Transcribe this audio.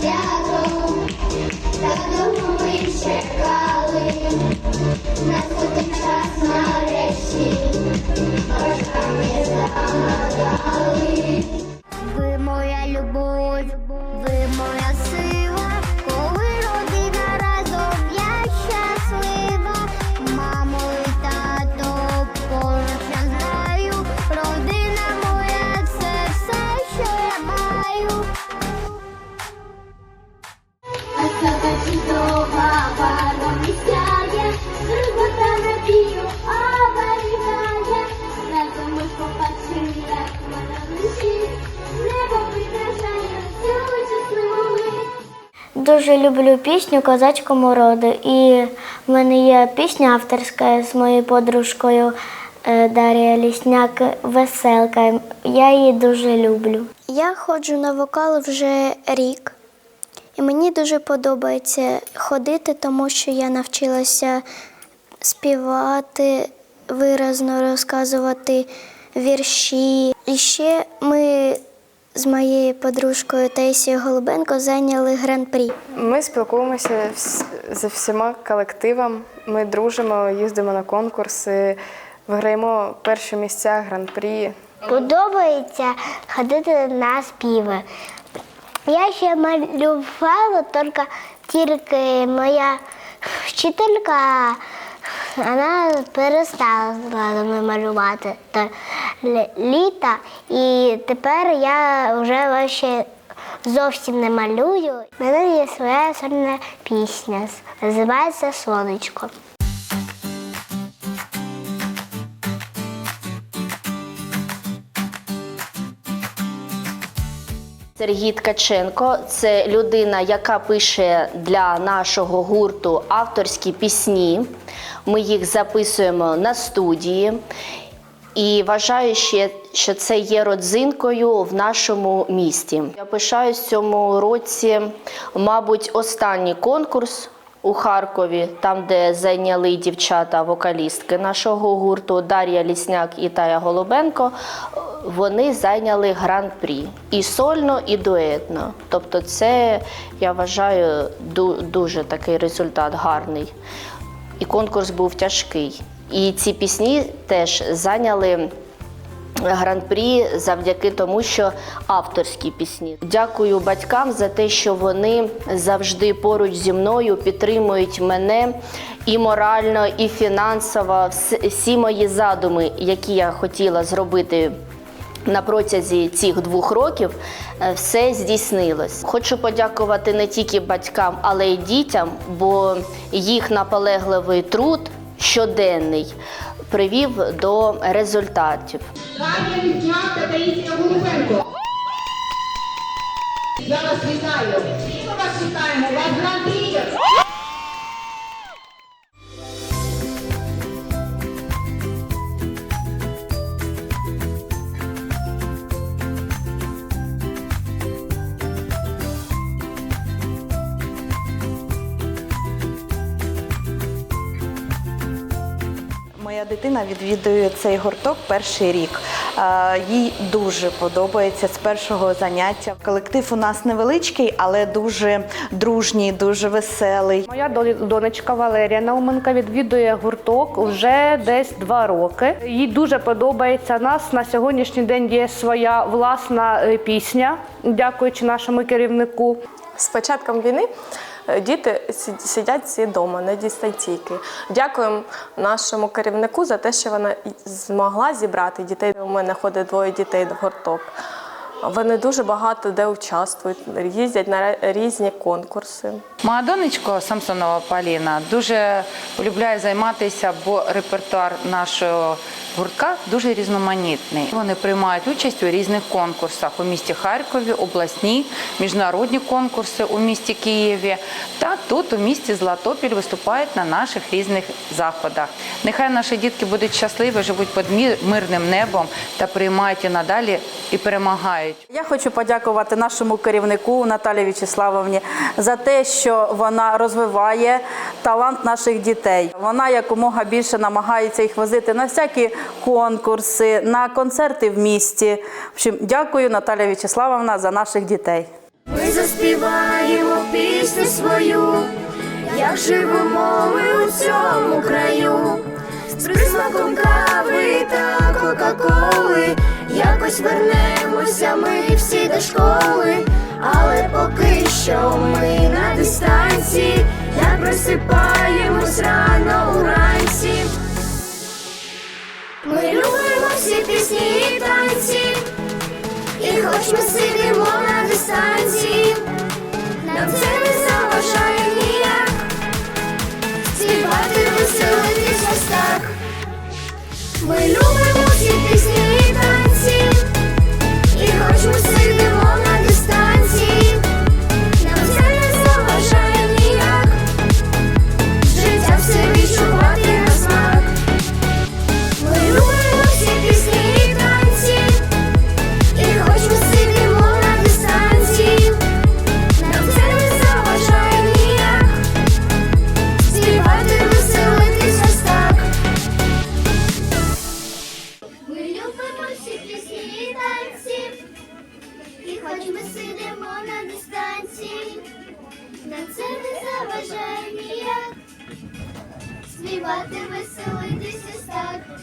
свято, так ми чекали, наступний час нарешті, бажання загадали. Дуже люблю пісню Козацькому роду. І в мене є пісня авторська з моєю подружкою е, Дар'я Лісняк Веселка. Я її дуже люблю. Я ходжу на вокал вже рік. І мені дуже подобається ходити, тому що я навчилася співати, виразно розказувати вірші. І ще ми з моєю подружкою Таїсією Голубенко зайняли гран-прі. Ми спілкуємося з всіма колективом. Ми дружимо, їздимо на конкурси, виграємо перші місця гран-прі. Подобається ходити на співи. Я ще малювала, тільки, тільки моя вчителька вона перестала малювати до літа, і тепер я вже вообще зовсім не малюю. У мене є своя сольна пісня, називається Сонечко. Сергій Ткаченко це людина, яка пише для нашого гурту авторські пісні. Ми їх записуємо на студії. І вважаю що це є родзинкою в нашому місті. Я пишаюсь цьому році, мабуть, останній конкурс у Харкові, там, де зайняли дівчата-вокалістки нашого гурту Дар'я Лісняк і Тая Голубенко. Вони зайняли гран-прі і сольно, і дуетно. Тобто, це я вважаю дуже такий результат гарний. І конкурс був тяжкий. І ці пісні теж зайняли гран-прі завдяки тому, що авторські пісні. Дякую батькам за те, що вони завжди поруч зі мною підтримують мене і морально, і фінансово. Всі мої задуми, які я хотіла зробити. На протязі цих двох років е, все здійснилось. Хочу подякувати не тільки батькам, але й дітям, бо їх наполегливий труд щоденний привів до результатів. Дар'я Лізняк та Таїсія Голубенко. Я вас вітаю. Ми вас вітаємо. Дитина відвідує цей гурток перший рік. Їй дуже подобається з першого заняття. Колектив у нас невеличкий, але дуже дружній, дуже веселий. Моя донечка Валерія Науменка відвідує гурток вже десь два роки. Їй дуже подобається нас. На сьогоднішній день є своя власна е, пісня, дякуючи нашому керівнику. З початком війни діти сидять всі вдома на дистанційки. Дякуємо нашому керівнику за те, що вона змогла зібрати дітей. У мене ходить двоє дітей в гурток. Вони дуже багато де участвують, їздять на різні конкурси. Моя донечка Самсонова Поліна дуже полюбляє займатися, бо репертуар нашого гуртка дуже різноманітний. Вони приймають участь у різних конкурсах у місті Харкові, обласні, міжнародні конкурси у місті Києві та тут у місті Златопіль виступають на наших різних заходах. Нехай наші дітки будуть щасливі, живуть під мирним небом та приймають і надалі і перемагають. Я хочу подякувати нашому керівнику Наталі В'ячеславовні за те, що вона розвиває талант наших дітей. Вона якомога більше намагається їх возити на всякі конкурси, на концерти в місті. В общем, дякую, Наталя В'ячеславовна, за наших дітей. Ми заспіваємо пісню свою, як живемо ми у цьому краю, з присмаком кави та кока-коли, якось вернемося ми всі до школи, але поки що ми на дистанції, просипаємось рано уранці. Ми любимо всі пісні і танці, і хоч ми сидимо на дистанції, нам це не заважає ніяк співати, веселитись ось так. Ми любимо всі пісні хоч ми сидимо на дистанції, на це не заважає ніяк співати, веселитися так.